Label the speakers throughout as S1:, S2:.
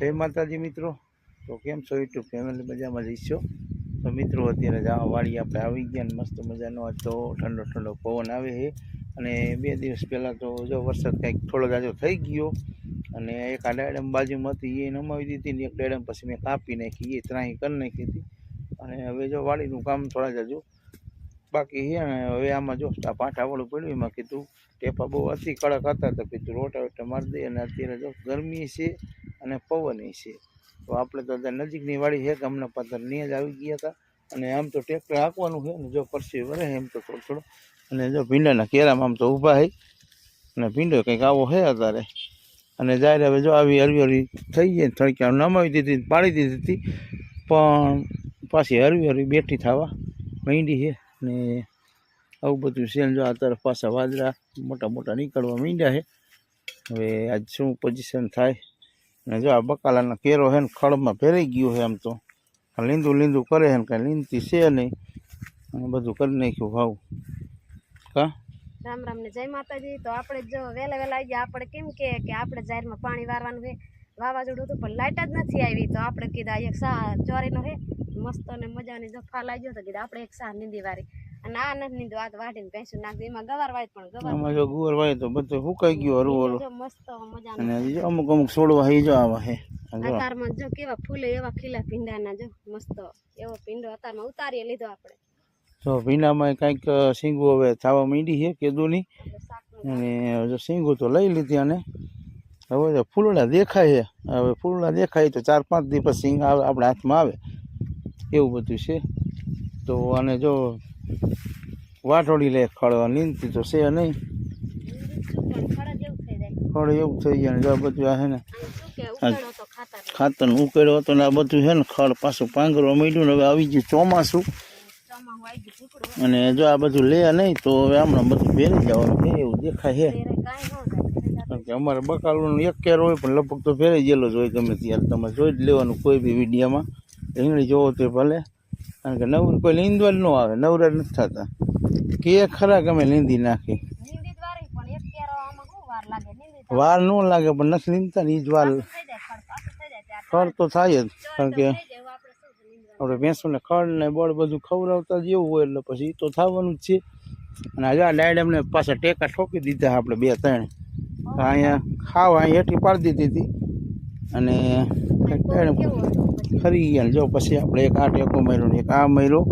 S1: જય માતાજી મિત્રો. તો કેમ છો યુટ્યુબ ફેમિલી મજામાં જઈશો તો મિત્રો, અત્યારે જવા વાળી આપણે આવી ગયા ને મસ્ત મજાનો. આજ તો ઠંડો ઠંડો પવન આવે છે. અને બે દિવસ પહેલાં તો જો વરસાદ કંઈક થોડો જાજો થઈ ગયો. અને એક આ ડાયડમ બાજુમાં હતી, એ નમાવી દીધી ને એક ડાયડમ પછી મેં કાપી નાખી, એ ત્રાહી કરી નાખી હતી. અને હવે જો વાડીનું કામ થોડા જાજુ બાકી છે ને, હવે આમાં જો આ પાઠાવાળું પડ્યું, એમાં કીધું ટેપા બહુ અતિ કડક હતા તો કીધું રોટાવેટર મારી દે, અને અત્યારે જો ગરમી છે અને પવન છે. તો આપણે તો નજીકની વાડી છે, ગામના પાત્ર ત્યાં જ આવી ગયા હતા. અને આમ તો ટ્રેક્ટર હાંકવાનું છે ને, જો પરસી વરે એમ તો થોડો થોડો. અને જો ભીંડાના કેરામાં આમ તો ઊભા છે અને ભીંડો કંઈક આવો છે અત્યારે. અને જાહેર હવે જો આવી હરવી હરવી થઈ ગઈ થોડીક નમાવી દીધી પાડી દીધી હતી. પણ પાછી હરવી હરવી બેઠી થવા માંડી છે. ને આવું બધું છે. જો આ તરફ પાછા વાદળા મોટા મોટા નીકળવા માંડ્યા છે. હવે આજ શું પોઝિશન થાય? અને જો આ બકાલાનો કેરો છે ને ખળમાં ભેરાઈ ગયો છે આમ તો. લીંદું લીંદું કરે છે ને કાંઈ લીંદતી છે નહીં. અને બધું કરી નાખ્યું ભાવ. કા?
S2: રામ રામ ને જય માતાજી. તો આપણે જો વહેલા વહેલા આવી ગયા. આપણે કેમ કે આપણે જાહેરમાં પાણી વારવાનું છે. વાવાઝોડું હતું પણ લાઇટ જ નથી આવી. તો આપણે કીધા એક સા ચોરીનો છે. મસ્ત અને મજાની જફા લાગ્યો તો કીધા આપણે એક સાર નીંદી વારી. અને આ નથી નીંદો આ તો વાટીને પેસું નાખી એમાં ગવાર વાય પણ ગવાર
S1: જો ગુવાર વાય તો બધું સુકાઈ ગયું હરવું હરવું
S2: મસ્ત મજાનું
S1: અને અમુક અમુક છોડવા હઈ જો આવા હે.
S2: અતારમાં જો. કેવા ફૂલે એવા ખીલા ભીંડાના જો મસ્ત એવો ભીંડો અતારમાં ઉતારી લીધો આપણે.
S1: જો ભીંડામાં કંઈક શીંગું હવે થવા માંડી છે કેદુની.
S2: નહીં
S1: અને જો સિંગુ તો લઈ લીધી અને હવે જો ફૂલડા દેખાય છે હવે ફૂલડા દેખાય તો ચાર પાંચ દિવસ સિંગ આવે આપણા હાથમાં આવે. એવું બધું છે. તો આને જો વાટોડી લે ખળ નીંદતી તો છે નહીં. ખળ એવું થઈ જાય ને જો બધું આ છે ને ખાતર ઉકેળ્યો હતો ને આ બધું છે ને ખળ પાછું પાંગરવા મળ્યું ને હવે આવી ગયું ચોમાસું. અને જો આ બધું લે નહીં તો હવે હમણાં બધું ભેરી જવાનું છે, એવું દેખાય છે. અમારે બકાલું એક કેર હોય પણ લગભગ તો ફેરાઈ ગયેલો જ હોય ગમે ત્યારે. તમે જોઈ જ લેવાનું કોઈ બી વિડીયામાં. રીંગણી જોવો તો ભલે. કારણ કે નવર કોઈ લીંદવા ન આવે નવરા નથી થતા. કે ખરા અમે લીંદી નાખી.
S2: વારી
S1: ન લાગે પણ નથી લીંદતા ને એ જ વાર
S2: ખડ
S1: તો થાય જ કારણ કે
S2: આપણે
S1: ભેંસોને ખડ ને બળ બધું ખવડાવતા જેવું હોય એટલે પછી એ તો થવાનું જ છે. અને આજે આ ડાયડમને પાછા ટેકા ઠોકી દીધા આપણે બે ત્રણ. અહીંયા ખાવા અહીંયા હેઠી પાડી દીધી હતી. અને
S2: હતું
S1: ખરી ગયા ને જો પછી આપણે એક આ ટેકો માર્યો ને એક આ માર્યો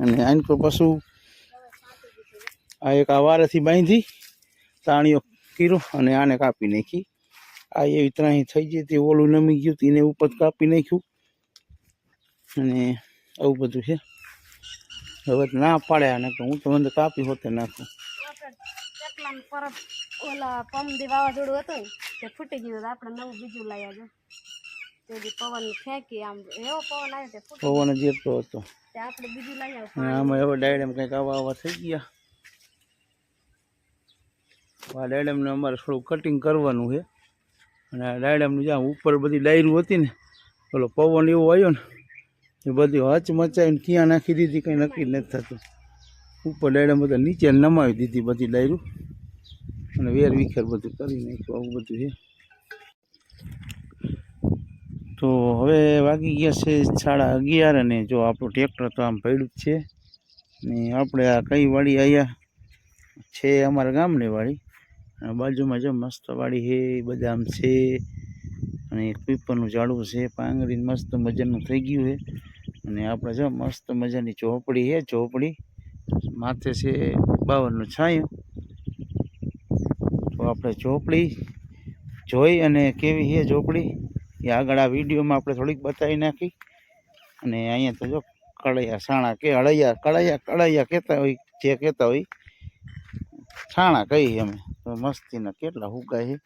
S1: અને આને તો પશુ આ એક આ વારેથી બાંધી તાણીઓ કર્યો અને આને કાપી નાખી. આ એવી ત્રાહી થઈ ગઈ હતી ઓલું નમી ગયું તેને ઉપર કાપી નાખ્યું. અને આવું બધું છે. હવે ના પાડ્યા તો હું તો અંદર કાપી હોતે નાખું.
S2: પરબ ઓલા પમદી વાવાઝોડું હતું તે ફૂટી ગયું આપણે નવું બીજું લાવ્યા જો પવન ફેંકી આમ એવો પવન આવ્યો તે
S1: પવન જેટલો હતો.
S2: તે આપણે બીજું લાવ્યા
S1: અને આમાં હવે ડાયડમ કંઈક આવા આવા થઈ ગયા. આ ડાયડમને અમારે થોડું કટિંગ કરવાનું છે. અને આ ડાયડમની જ્યાં ઉપર બધી ડાયરું હતી ને પેલો પવન એવો આવ્યો ને એ બધી હચ મચાવીને ક્યાં નાખી દીધી કંઈ નક્કી નથી થતું. ઉપર ડાયડમ બધા નીચે નમાવી દીધી બધી ડાયરું. અને વેર વિખેર બધું કરી નાખ્યું આવું બધું છે. તો હવે વાગી ગયા છે સાડા અગિયાર અને જો આપણું ટ્રેક્ટર તો આમ પડ્યું જ છે. ને આપણે આ કઈ વાડી આવ્યા છે અમારા ગામની વાડી. બાજુમાં જો મસ્ત વાડી છે બદામ છે. અને પીપરનું ઝાડવું છે પાંગરીને મસ્ત મજાનું થઈ ગયું છે. અને આપણે જો મસ્ત મજાની ચોપડી છે ચોપડી માથે છે બાવનનું છાંયું. તો આપણે ચોપડી જોઈ અને કેવી છે ચોપડી એ આગળ આ વિડીયોમાં આપણે થોડીક બતાવી નાખી. અને અહીંયા તો જો કળૈયા સાણા કે અળૈયા કળૈયા કળૈયા કહેતા હોય, જે કહેતા હોય. છાણા કહીએ અમે. તો મસ્તીના કેટલા હુકા છે.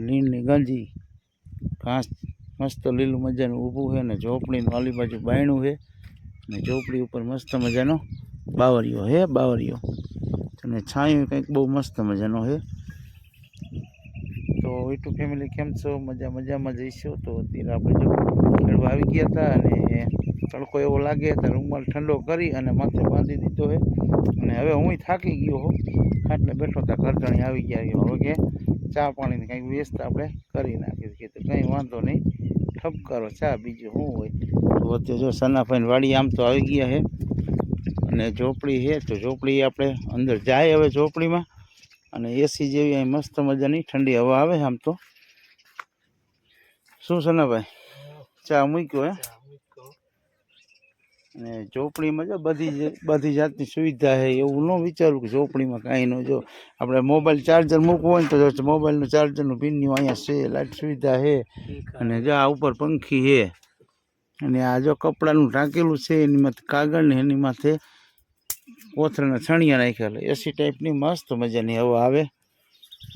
S1: લીણની ગંજી. ઘાસ મસ્ત લીલું મજાનું ઊભું છે ને ઝોપડીનું આલી બાજુ બાયણું છે. અને ઝોપડી ઉપર મસ્ત મજાનો બાવરિયો હે બાવરિયો. અને છાંયો કંઈક બહુ મસ્ત મજાનો છે. તો યુટ્યુબ ફેમિલી કેમ છો? મજા મજામાં જઈશું. તો અત્યારે આપણે જો ખેડવા આવી ગયા હતા અને તડકો એવો લાગે તો રૂમાલ ઠંડો કરી અને માથે બાંધી દીધો હે અને હવે હું થાકી ગયો હો. ખાટલે બેઠો હતા ઘરધણી આવી ગયા. હવે કે ચા પાણીની કંઈક વ્યસ્ત આપણે કરી નાખી કે તો કંઈ વાંધો નહીં. ઠપકારો ચા બીજું શું હોય? તો અત્યારે જો સનાફાઈન વાડી આમ તો આવી ગયા છે. અને ઝોપડી છે, તો ઝોપડી આપણે અંદર જાય હવે ઝોપડીમાં. અને એસી જેવી અહીં મસ્ત મજાની ઠંડી હવા આવે આમ તો. શું સનાભાઈ ચા મૂક્યો હે? અને ચોપડીમાં જો બધી બધી જાતની સુવિધા છે એવું ન વિચારું કે ચોપડીમાં કાંઈ ન જો. આપણે મોબાઈલ ચાર્જર મૂકવું હોય ને તો મોબાઈલનું ચાર્જરનું પિનનું અહીંયા છે લાઇટ સુવિધા છે. અને જો આ ઉપર પંખી છે. અને આ જો કપડાનું ટાંકેલું છે એની માથે કાગળ ને એની માથે કોથરાના છણિયા નાખેલા એસી ટાઈપની મસ્ત મજાની હવા આવે.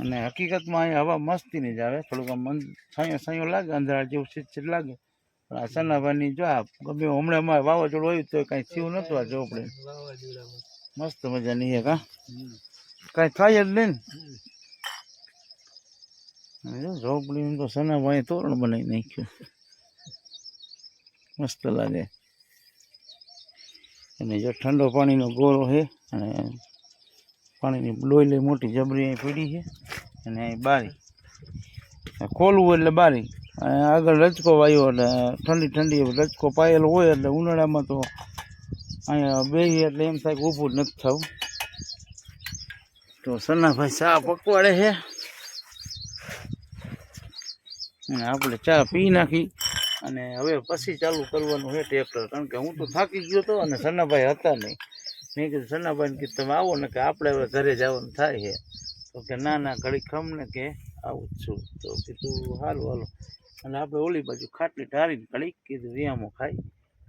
S1: અને હકીકતમાં અહીંયા હવા મસ્તીની જ આવે. થોડુંક આમ મન છાંયો છાંયો લાગે, અંધારા જેવું ચીચીચ લાગે. પણ આ સનાભાઈની જો આ ગમે હમણાં અમારે વાવાઝોડું આવ્યું તો કાંઈ થયું નહોતું આ ઝોપડી. મસ્ત મજાની છે કા કાંઈ થાય જ નહીં ને. અને જો તો સનાભાઈ તોરણ બનાવી નાખ્યું. મસ્ત લાગે. અને જો ઠંડો પાણીનો ગોળો છે અને પાણીની ડોયલી મોટી જબરી અહીં પડી છે અને અહીં બારી. ખોલવું એટલે બારી. અને આગળ રચકો વાયો એટલે ઠંડી ઠંડી રચકો પાયેલો હોય એટલે ઉનાળામાં તો અહીંયા બે એટલે એમ થાય કે ઊભું નથી થવું. તો સન્નાભાઈ ચા પકવાડે છે. અને આપણે ચા પી નાખી. અને હવે પછી ચાલુ કરવાનું છે ટ્રેક્ટર. કારણ કે હું તો થાકી ગયો હતો અને સન્નાભાઈ હતા નહીં. મેં કીધું સન્નાભાઈને કીધું, તમે આવો ને કે આપણે હવે ઘરે જવાનું થાય છે. તો કે, ના ના ઘડી ખમ ને કે આવું જ છું. તો કીધું, હાલો હાલો. અને આપણે ઓલી બાજુ ખાટલી ઢારીને ઘડીક કીધું વિયામો ખાઈ.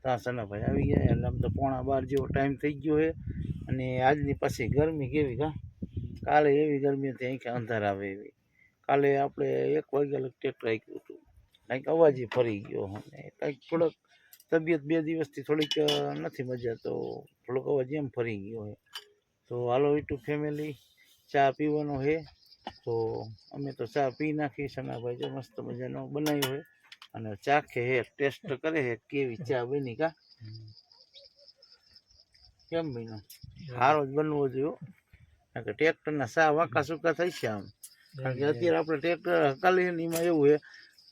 S1: ત્યાં સન્નાભાઈ આવી ગયા એટલે આમ તો પોણા બાર જેવો ટાઈમ થઈ ગયો છે. અને આજની પાછી ગરમી કેવી કા કાલે એવી ગરમી હતી અહીં અંધાર આવે એવી. કાલે આપણે એક વાગ્યા લગ ટ્રેક્ટર આપ્યું. કંઈક અવાજ ફરી ગયો અને કંઈક થોડોક તબિયત બે દિવસથી થોડીક નથી મજા તો થોડોક અવાજ એમ ફરી ગયો હે. તો હાલો યુટ્યુબ ફેમિલી ચા પીવાનો છે તો અમે તો ચા પી નાખી સનાભાઈ જો મસ્ત મજાનો બનાવ્યો હોય અને ચાખે હે ટેસ્ટ કરે હે કેવી ચા બની કા. કેમ બન્યો? સારો જ બનવો જોઈએ કારણ કે ટ્રેક્ટરના સા વાંકા સૂકા થઈ છે આમ. કારણ કે અત્યારે આપણે ટ્રેક્ટર હકાલીમાં એવું છે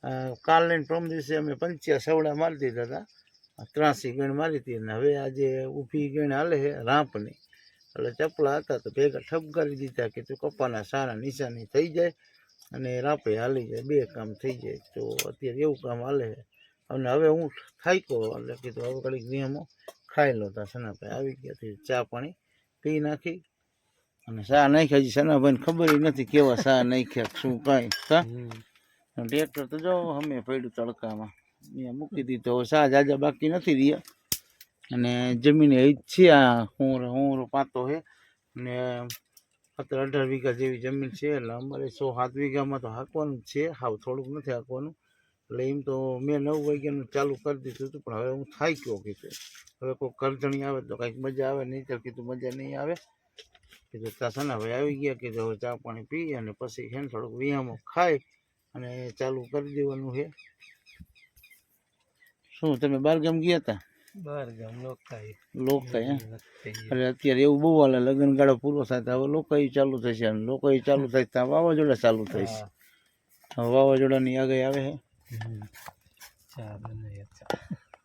S1: અ, કાલ પ્રમ દિવસે અમે પંચ્યા સવડા મારી દીધા હતા ત્રાસી ગણ મારી હતી અને હવે આજે ઊભી ગણ હાલે છે રાંપની. એટલે ચપલા હતા તો ભેગા ઠપકારી દીધા કે તું કપાના સારા નિશાની થઈ જાય અને રાપે હાલી જાય બે કામ થઈ જાય. તો અત્યારે એવું કામ હાલે છે. અને હવે હું થાક્યો એટલે કીધું હવે કડીક નિયમો ખાઈ લો તા. સનાભાઈ આવી ગયા હતી ચા પાણી પી નાખી. અને ચા નાખ્યા હજી સનાભાઈને ખબર નથી કેવા શા નાખ્યા શું કાંઈ કા ટ્રેક્ટર તો જો અમે પડ્યું તડકામાં. અહીંયા મૂકી દીધો. ચા જાજા બાકી નથી રહ્યા. અને જમીન એ જ છે આ હું હું પાતો છે ને સત્તર અઢાર વીઘા જેવી જમીન છે. એટલે અમારે સો સાત વીઘામાં તો હાંકવાનું છે. હાવ થોડુંક નથી હાંકવાનું. એટલે એમ તો મેં નવ વાગ્યાનું ચાલુ કરી દીધું હતું. પણ હવે હું થાય ગયો કીધું? હવે કોઈ કરજણી આવે તો કંઈક મજા આવે. નહીં તો કીધું મજા નહીં આવે. કીધું તા સનાભાઈ આવી ગયા. કીધું, હવે ચા પાણી પી અને પછી છે ને થોડુંક વ્યાયામો ખાઈ અને ચાલુ કરી દેવાનું છે. શું તમે બાર ગામ ગયા હતા
S3: બાર ગામ લોકાઈ
S1: લોકાઈ હે એટલે અત્યારે એવું બહુ હાલે લગ્ન ગાળો પૂરો થાય તો હવે લોકાઈ ચાલુ થશે અને લોકાઈ ચાલુ થાય ત્યાં વાવાઝોડા ચાલુ થાય છે હવે વાવાઝોડાની આગળ આવે છે.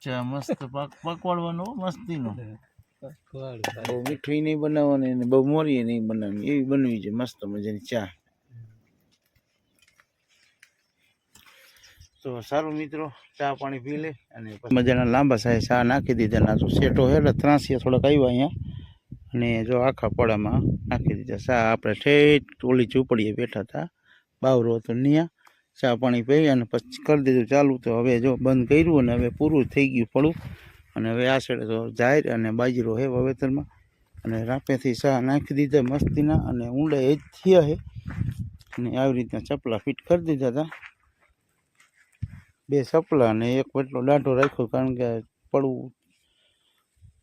S3: ચા
S1: મસ્ત પાક પકવાડવાનો મસ્તીનો. બહુ મીઠી નહીં બનાવવાની બહુ મોરી નહીં બનાવવાની એવી બનવી છે મસ્ત મજાની ચા. તો સારું મિત્રો, ચા પાણી પી લે અને મજાના લાંબા સાહેબ ચા નાખી દીધા. ના તો હે એટલે ત્રાંસિયા થોડાક આવ્યા અહીંયા. અને જો આખા પડામાં નાખી દીધા. ચા આપણે ઠેઠ ઓલી ઝૂંપડીએ બેઠા હતા. બાવરો હતો ત્યાં ચા પાણી પી અને પછી કરી દીધું ચાલુ. તો હવે જો બંધ કર્યું અને હવે પૂરું થઈ ગયું પડું. અને હવે આ સાઈડે તો જાહેર અને બાજરો હે વાવેતરમાં. અને રાપેથી ચા નાખી દીધા મસ્તીના. અને ઊંડા એ થયા હે. અને આવી રીતના ચપલા ફિટ કરી દીધા હતા. બે સપલા અને એક વટલો દાંઢો રાખ્યો કારણ કે પડવું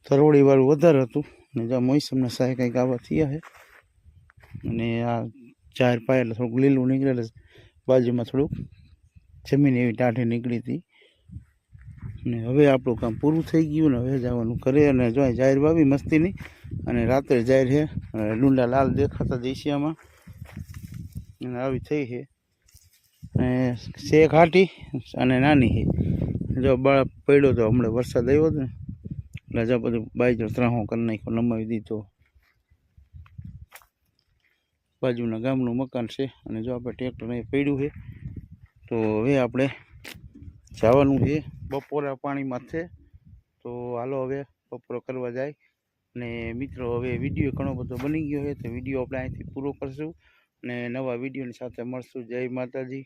S1: તરોડીવાળું વધારે હતું. ને જ્યાં મોસમના સાહેબ કંઈક આવા થયા છે. અને આ ચાર પાય થોડુંક લીલું નીકળે બાજુમાં થોડુંક જમીન એવી ટાઢી નીકળી હતી. અને હવે આપણું કામ પૂરું થઈ ગયું ને હવે જવાનું કરે અને જો જાહેર મસ્તી મસ્તીની. અને રાત્રે જાહેર છે. અને ડુંડા લાલ દેખાતા દેશિયામાં. અને આવી થઈ છે. અને છે ઘાટી અને નાની છે જો બળ પડ્યો તો હમણાં વરસાદ આવ્યો હતો ને એટલે જો બધું બાજુ ત્રાહો કરી નાખ્યો, નમાવી દીધો. બાજુના ગામનું મકાન છે અને જો આપણે ટ્રેક્ટર અહીં પડ્યું છે, તો હવે આપણે જવાનું છે. બપોરા પાણીમાં છે, તો હાલો હવે બપોરો કરવા જાય. અને મિત્રો, હવે વીડિયો ઘણો બધો બની ગયો છે, તો વીડિયો આપણે અહીંથી પૂરો કરશું. અને નવા વિડીયોની સાથે મળશું. જય માતાજી.